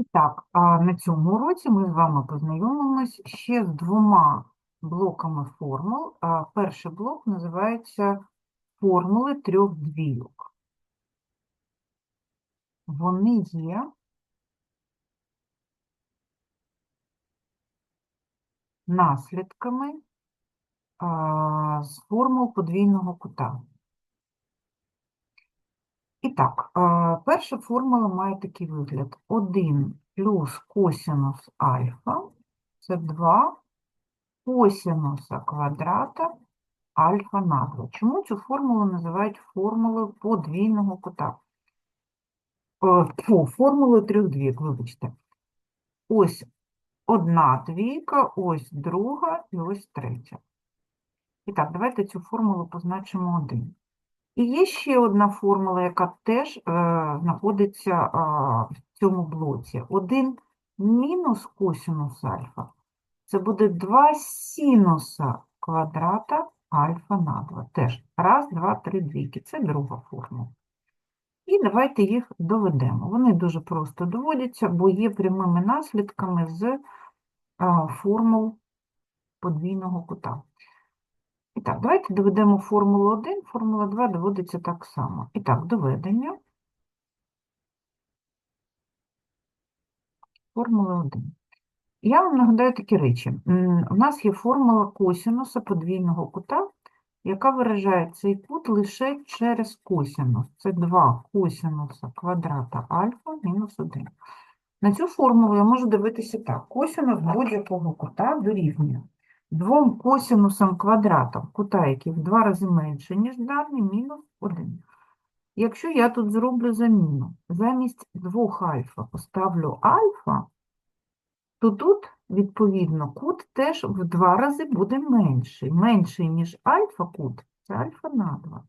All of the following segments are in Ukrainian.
І так, а на цьому уроці ми з вами познайомимось ще з двома блоками формул. А Перший блок називається формули трьох двійок. Вони є наслідками з формул подвійного кута. І так, перша формула має такий вигляд. 1 плюс косинус альфа – це 2 косинуса квадрата альфа на 2. Чому цю формулу називають формулою подвійного кута? О, фу, формулою трьох двійок, вибачте. Ось одна двійка, ось друга і ось третя. І так, давайте цю формулу позначимо 1. І є ще одна формула, яка теж е, знаходиться е, в цьому блоці. 1 мінус косинус альфа. Це буде 2 синуса квадрата альфа на 2. Теж раз, два, три двійки. Це друга формула. І давайте їх доведемо. Вони дуже просто доводяться, бо є прямими наслідками з а, формул подвійного кута. І так, давайте доведемо формулу 1, формула 2 доводиться так само. І так, доведення формули 1. Я вам нагадаю такі речі. У нас є формула косинуса подвійного кута, яка виражає цей кут лише через косинус. Це 2 косинуса квадрата альфа мінус 1. На цю формулу я можу дивитися так. Косинус будь-якого кута дорівнює двом косинусам квадратам кута, який в два рази менше, ніж даний, мінус 1. Якщо я тут зроблю заміну, замість двох альфа поставлю альфа, то тут, відповідно, кут теж в два рази буде менший. Менший, ніж альфа кут, це альфа на 2.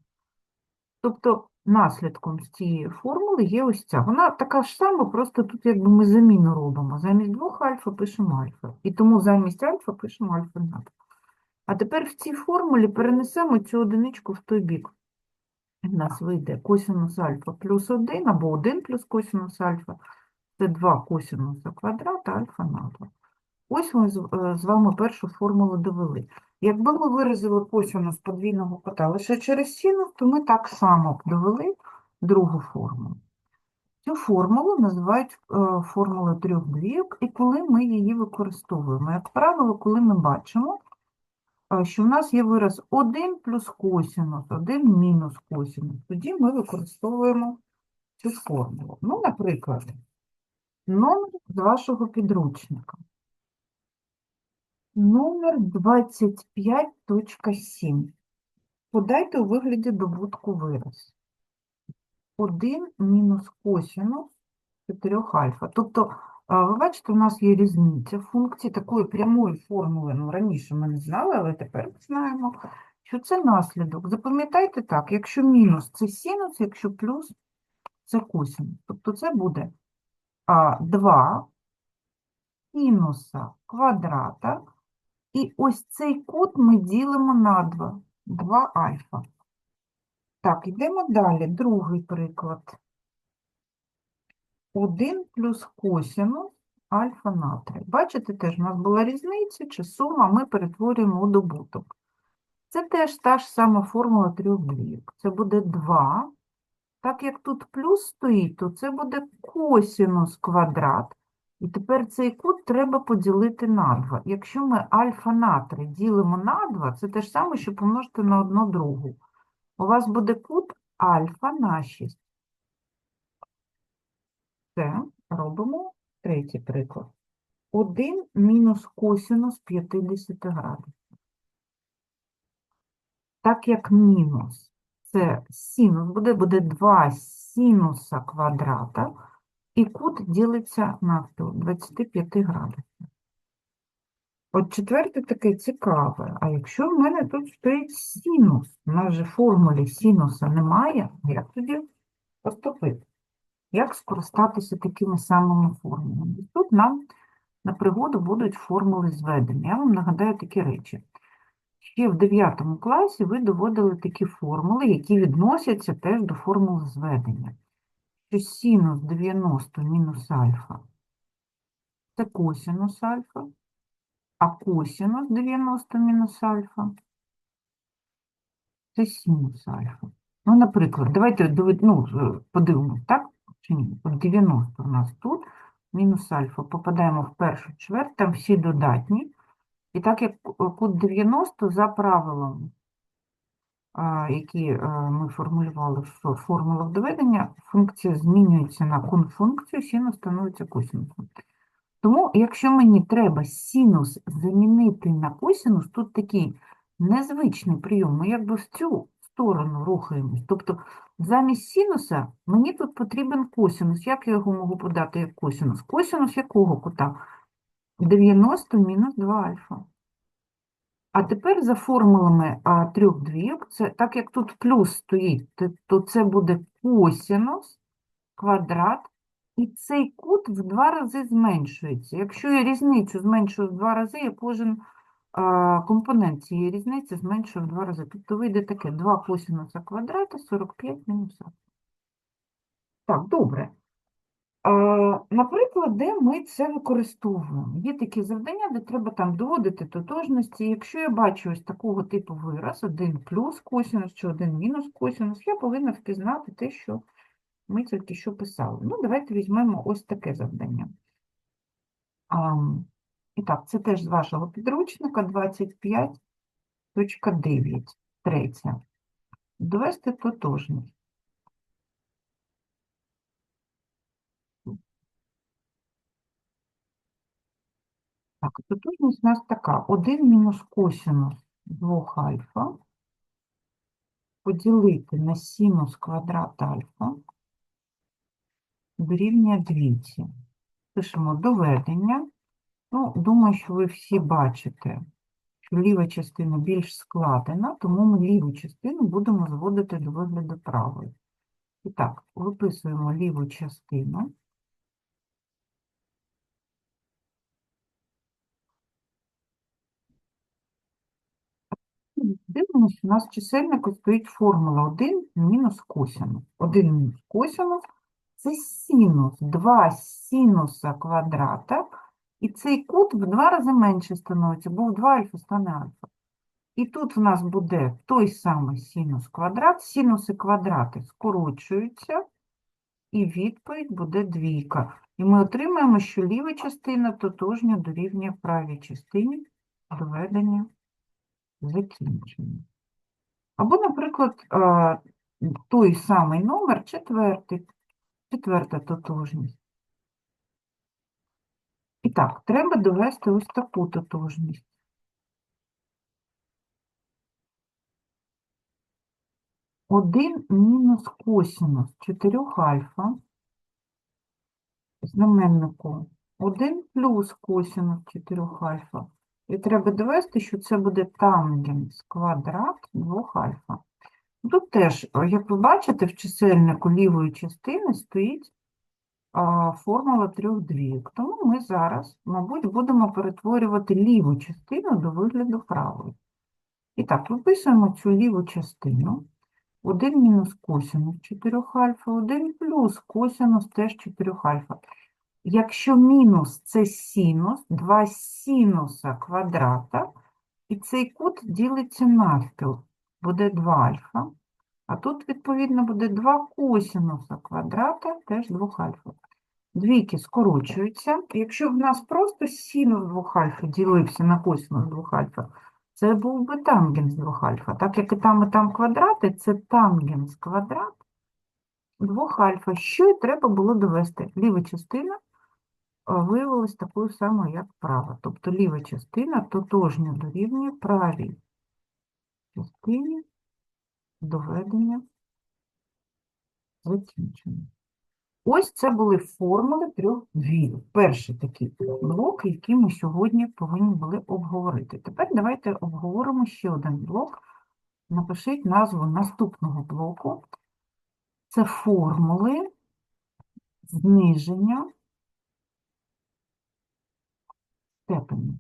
Тобто наслідком з цієї формули є ось ця. Вона така ж сама, просто тут якби ми заміну робимо. Замість двох альфа пишемо альфа. І тому замість альфа пишемо альфа на 2. А тепер в цій формулі перенесемо цю одиничку в той бік. В нас вийде косинус альфа плюс 1 або 1 плюс косинус альфа. Це 2 косинуса квадрата альфа на 2. Ось ми е, з вами першу формулу довели. Якби ми виразили косинус подвійного кота лише через синус, то ми так само довели другу формулу. Цю формулу називають е, формулою трьох двійок, і коли ми її використовуємо. Як правило, коли ми бачимо, е, що в нас є вираз 1 плюс косинус, 1 мінус косинус, тоді ми використовуємо цю формулу. Ну, наприклад, номер з вашого підручника. Номер 25.7. Подайте у вигляді добутку вираз. 1 мінус косинус 4 альфа. Тобто, ви бачите, у нас є різниця функції такої прямої формули. Ну, раніше ми не знали, але тепер ми знаємо, що це наслідок. Запам'ятайте так, якщо мінус – це синус, якщо плюс – це косинус. Тобто це буде 2 синуса квадрата і ось цей кут ми ділимо на 2. 2 альфа. Так, йдемо далі. Другий приклад. 1 плюс косинус альфа на 3. Бачите, теж у нас була різниця чи сума, ми перетворюємо у добуток. Це теж та ж сама формула трьох двійок. Це буде 2. Так як тут плюс стоїть, то це буде косинус квадрат. І тепер цей кут треба поділити на 2. Якщо ми альфа на 3 ділимо на 2, це те ж саме, що помножити на одну другу. У вас буде кут альфа на 6. Це робимо третій приклад. 1 мінус косинус 50 градусів. Так як мінус це синус буде, буде 2 синуса квадрата, і кут ділиться навпіл 25 градусів. От четверте таке цікаве. А якщо в мене тут стоїть синус, у нас же формулі синуса немає, як тоді поступити? Як скористатися такими самими формулами? Тут нам на пригоду будуть формули зведення. Я вам нагадаю такі речі. Ще в 9 класі ви доводили такі формули, які відносяться теж до формул зведення. Що синус 90 мінус альфа це косінус альфа, а косінус 90 мінус альфа це синус альфа. Ну, наприклад, давайте ну, е, подивимось, так? Чи ні? От 90 у нас тут, мінус альфа. Попадаємо в першу чверть, там всі додатні. І так як ку- кут 90 за правилом, які е, ми формулювали в формулах доведення, функція змінюється на конфункцію, синус становиться косинусом. Тому, якщо мені треба синус замінити на косинус, тут такий незвичний прийом, ми якби в цю сторону рухаємось. Тобто замість синуса мені тут потрібен косинус. Як я його можу подати як косинус? Косинус якого кута? 90 мінус 2 альфа. А тепер за формулами а, трьох двійок, це, так як тут плюс стоїть, то, це буде косинус квадрат, і цей кут в два рази зменшується. Якщо я різницю зменшую в два рази, я кожен а, компонент цієї різниці зменшую в два рази. Тобто вийде таке 2 косинуса квадрата 45 мінус. Так, добре. Наприклад, де ми це використовуємо? Є такі завдання, де треба там доводити тотожності. Якщо я бачу ось такого типу вираз, один плюс косинус чи один мінус косинус, я повинна впізнати те, що ми тільки що писали. Ну, давайте візьмемо ось таке завдання. А, і так, це теж з вашого підручника 25.9, третє. Довести тотожність. Так, тотожність у нас така. 1 мінус косинус 2 альфа поділити на синус квадрат альфа дорівнює 200. Пишемо доведення. Ну, думаю, що ви всі бачите, що ліва частина більш складена, тому ми ліву частину будемо зводити до вигляду правої. І так, виписуємо ліву частину. У нас чисельнику стоїть формула 1 мінус косинус. 1 мінус косинус – це синус 2 синуса квадрата, і цей кут в два рази менше становиться, бо в 2 альфа стане альфа. І тут в нас буде той самий синус квадрат, синуси квадрати скорочуються, і відповідь буде двійка. І ми отримаємо, що ліва частина тотожня дорівнює правій частині доведення закінчення. Або, наприклад, той самий номер, четвертий, четверта тотожність. І так, треба довести ось таку тотожність. Один мінус косинус 4 альфа знаменнику 1 плюс косинус 4 альфа. І треба довести, що це буде тангенс квадрат 2 альфа. Тут теж, як ви бачите, в чисельнику лівої частини стоїть формула трьох двійок. Тому ми зараз, мабуть, будемо перетворювати ліву частину до вигляду правої. І так, виписуємо цю ліву частину. 1 мінус косинус 4 альфа, 1 плюс косинус теж 4 альфа. Якщо мінус це синус, 2 синуса квадрата, і цей кут ділиться навпіл, буде 2 альфа. А тут, відповідно, буде 2 косинуса квадрата, теж 2 альфа. Двійки скорочуються. Якщо в нас просто синус 2 альфа ділився на косинус 2 альфа, це був би тангенс 2 альфа. Так як і там, і там квадрати, це тангенс квадрат 2 альфа. Що і треба було довести? Ліва частина виявилась такою самою, як права. Тобто ліва частина тотожньо дорівнює правій частині доведення закінчення. Ось це були формули трьох двійок. Перший такий блок, який ми сьогодні повинні були обговорити. Тепер давайте обговоримо ще один блок. Напишіть назву наступного блоку. Це формули зниження степені.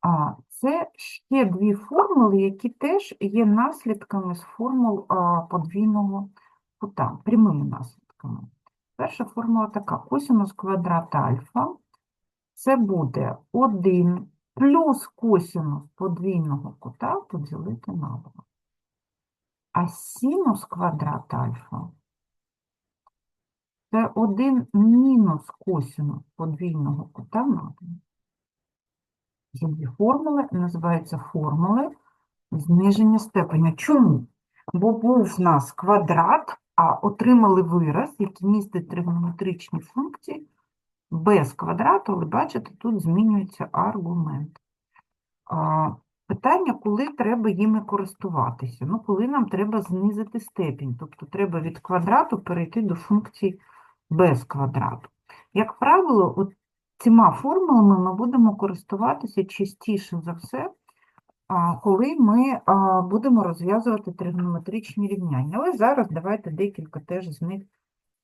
А це ще дві формули, які теж є наслідками з формул подвійного кута, прямими наслідками. Перша формула така. Косинус квадрата альфа це буде 1 плюс косинус подвійного кута поділити на 2. А синус квадрата альфа це 1 мінус косинус подвійного кута на 2. Ці формули називаються формули зниження степеня. Чому? Бо був в нас квадрат, а отримали вираз, який містить тригонометричні функції без квадрату, але бачите, тут змінюється аргумент. Питання, коли треба їми користуватися? Ну, коли нам треба знизити степінь, тобто треба від квадрату перейти до функції без квадрату. Як правило, от цими формулами ми будемо користуватися частіше за все, коли ми будемо розв'язувати тригонометричні рівняння. Але зараз давайте декілька теж з них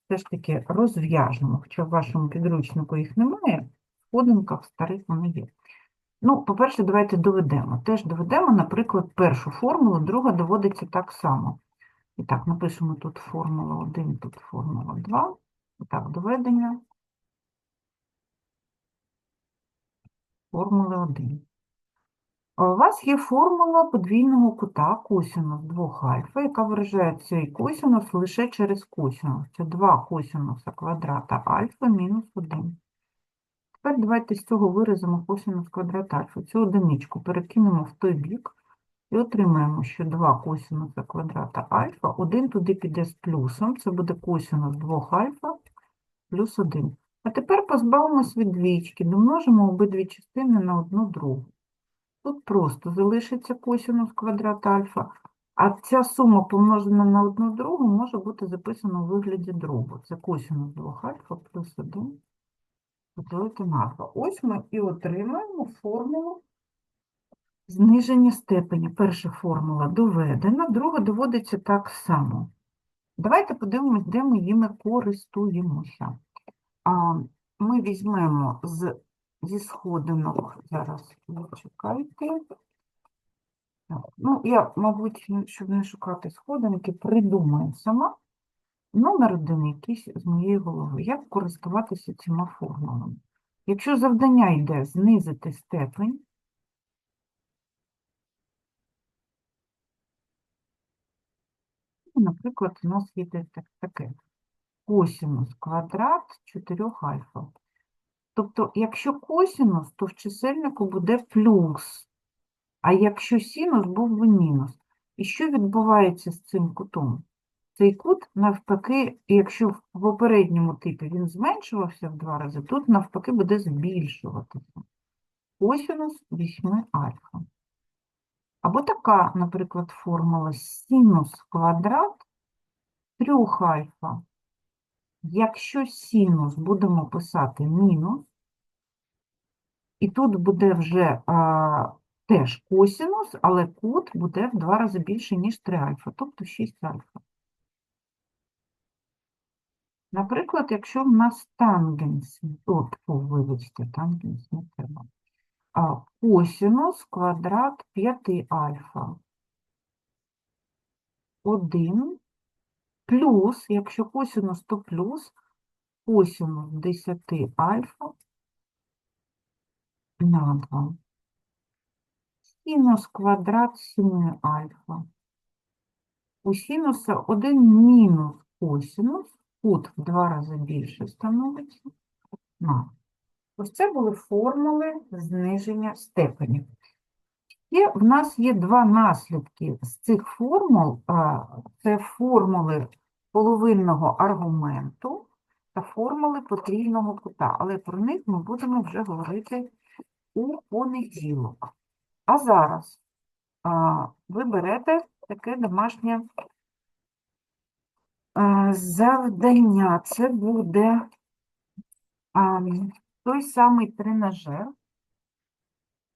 все ж таки розв'яжемо, хоча в вашому підручнику їх немає, в сходинках старих вони є. Ну, по-перше, давайте доведемо. Теж доведемо, наприклад, першу формулу, друга доводиться так само. І так, напишемо тут формула 1, тут формула 2. Так, доведення формули 1. У вас є формула подвійного кута косинус 2 альфа, яка виражає цей косинус лише через косинус. Це 2 косинуса квадрата альфа мінус 1. Тепер давайте з цього виразимо косинус квадрата альфа. Цю одиничку перекинемо в той бік і отримаємо, що 2 косинуса квадрата альфа, один туди піде з плюсом, це буде косинус 2 альфа плюс 1. А тепер позбавимось від двічки, домножимо обидві частини на одну другу. Тут просто залишиться косинус квадрата альфа, а ця сума помножена на одну другу може бути записана у вигляді дробу. Це косинус 2 альфа плюс 1 поділити на 2. Ось ми і отримаємо формулу зниження степені. Перша формула доведена, друга доводиться так само. Давайте подивимось, де ми їми користуємося. Ми візьмемо з, зі сходинок, зараз чекайте. Ну, я, мабуть, щоб не шукати сходинки, придумаю сама номер один якийсь з моєї голови. Як користуватися цими формулами? Якщо завдання йде знизити степень, наприклад, у нас є таке косинус квадрат 4 альфа. Тобто, якщо косинус, то в чисельнику буде плюс, а якщо синус, був би мінус. І що відбувається з цим кутом? Цей кут, навпаки, якщо в попередньому типі він зменшувався в два рази, тут навпаки буде збільшуватися. Косинус 8 альфа. Або така, наприклад, формула синус квадрат 3 альфа. Якщо синус будемо писати мінус, і тут буде вже а, теж косинус, але кут буде в два рази більше, ніж 3 альфа, тобто 6 альфа. Наприклад, якщо в нас тангенс, от, о, вибачте, тангенс не треба, а косинус квадрат 5 альфа. 1 плюс, якщо косинус, то плюс косинус 10 альфа на 2. Синус квадрат 7 альфа. У синуса 1 мінус косинус, кут в два рази більше становиться на. Ось це були формули зниження степенів. І в нас є два наслідки з цих формул. Це формули половинного аргументу та формули потрійного кута. Але про них ми будемо вже говорити у понеділок. А зараз ви берете таке домашнє завдання. Це буде той самий тренажер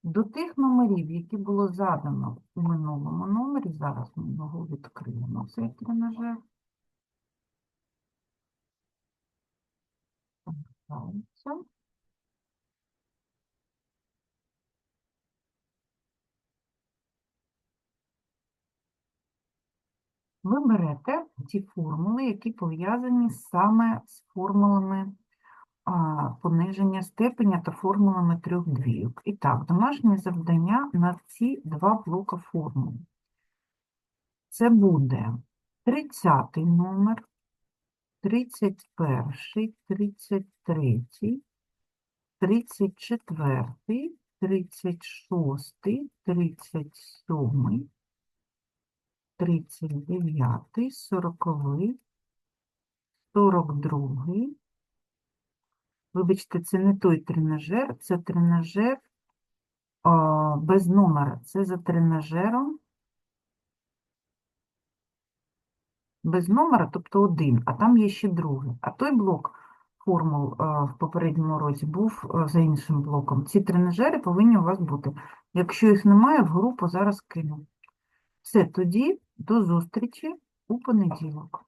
до тих номерів, які було задано у минулому номері. Зараз ми його відкриємо, цей тренажер. Ви берете ті формули, які пов'язані саме з формулами пониження степеня та формулами трьох двійок. І так, домашнє завдання на ці два блока формул. Це буде 30 номер, 31, 33, 34, 36, 37, 39, 40, 42. Вибачте, це не той тренажер, це тренажер а, без номера. Це за тренажером без номера, тобто один, а там є ще другий. А той блок формул в попередньому році був за іншим блоком. Ці тренажери повинні у вас бути. Якщо їх немає, в групу зараз кину. Все, тоді до зустрічі у понеділок.